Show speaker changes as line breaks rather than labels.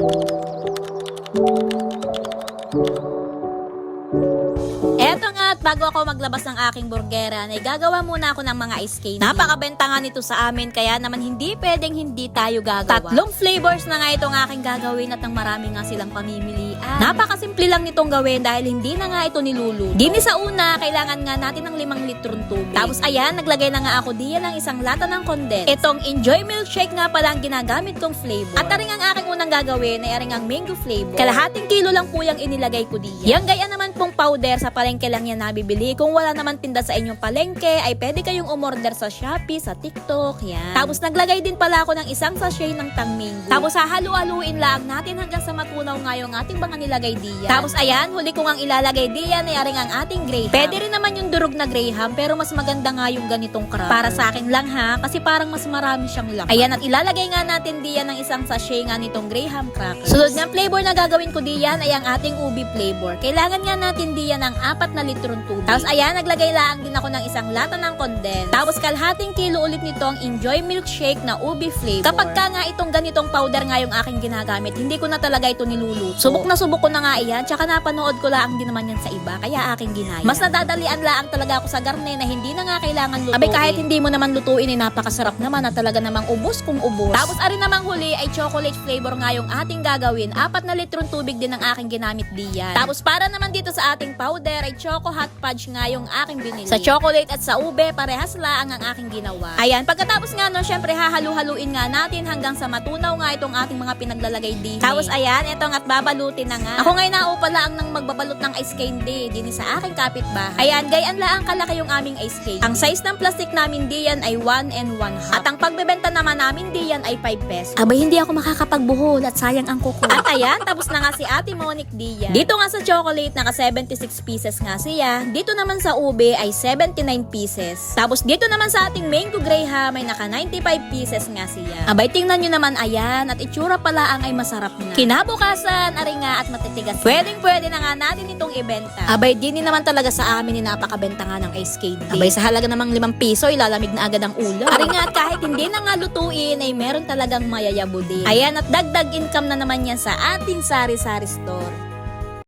Música Eto nga at bago ako maglabas ng aking burgera, ay gagawa muna ako ng mga ice candy. Napakabenta nga nito sa amin, kaya naman hindi pwedeng hindi tayo gagawa. Tatlong flavors na nga itong aking gagawin at ang marami nga silang pamimilian. Napakasimple lang nitong gawin dahil hindi na nga ito niluluto. Dini sa una, kailangan nga natin ng limang litrong tubig. Tapos ayan, naglagay na nga ako diyan ng isang lata ng condensed. Itong Enjoy Milkshake nga pala ang ginagamit kong flavor. At aring ang aking unang gagawin ay aring ang mango flavor. Kalahating kilo lang po yung inilagay ko diyan. Yung gaya naman pong powder sa palengke lang yan nabibili. Kung wala naman tinda sa inyong palengke, ay pwede kayong umorder sa Shopee, sa TikTok, yan. Tapos naglagay din pala ako ng isang sachet ng tangmingo. Tapos hahalu-haluin lang natin hanggang sa matunaw nga yung ating mga nilagay diyan. Tapos ayan, huli ko ang ilalagay diyan ay aring ang ating graham. Pwede rin naman yung durog na graham, pero mas maganda nga yung ganitong cracker. Para sa akin lang ha, kasi parang mas marami siyang laman. Ayan, at ilalagay nga natin diyan ng isang sachet nga nitong graham cracker. Sunod ng flavor na gagawin ko diyan ay ang ating ubi flavor. Kailangan nga natin diyan ng apat na litrong tubig. Tapos ayan, naglagay lang din ako ng isang lata ng condensed. Tapos kalhating kilo ulit nito ang Enjoy Milkshake na ubi flavor. Kapag ka nga itong ganitong powder nga yung aking ginagamit, hindi ko na talaga ito niluluto. Subok na subok ko na nga iyan, tsaka napanood ko lang din naman yan sa iba, kaya aking ginaya. Mas nadadalian lang talaga ako sa garne na hindi na nga kailangan lutuin. Abay kahit hindi mo naman lutuin, eh, napakasarap naman at talaga namang ubos kung ubos. Tapos ari namang huli ay chocolate flavor nga yung ating gagawin. Apat na litrong tubig din ang aking ginamit diyan. Tapos para naman dito sa ating powder ay choco hot fudge nga yung aking binili. Sa chocolate at sa ube, parehas lang ang aking ginawa. Ayan, pagkatapos nga nun, syempre hahalu-haluin nga natin hanggang sa matunaw nga itong ating mga pinaglalagay din. Tapos ayan, ito nga at babalutin na nga. Ako ngayon na pala ang nang magbabalot ng ice candy din sa aking kapitbahay. Ayan, gayan lang kalaki yung aming ice candy. Ang size ng plastic namin diyan ay 1 and 1 half. At ang pagbebenta naman namin diyan ay 5 pesos. Abay, hindi ako makakapagbuhol at sayang ang kuko. At ayan, tapos na nga si Ate Monique diyan. Dito nga sa chocolate, naka 76 pieces nga siya. Dito naman sa ube ay 79 pieces. Tapos dito naman sa ating mango graham ay naka 95 pieces nga siya. Abay, tingnan nyo naman ayan at itsura pala ang ay masarap na. Kinabukasan, ari nga at matitigas. Pwedeng pwede na nga natin itong ibenta. Abay, di ni naman talaga sa amin ni napakabenta nga ng ice candy. Abay, sa halaga namang 5 piso, ilalamig na agad ang ulo. Ari nga at kahit hindi na nga lutuin, ay meron talagang mayayabo din. Ayan, at dagdag income na naman yan sa ating sari-sari store.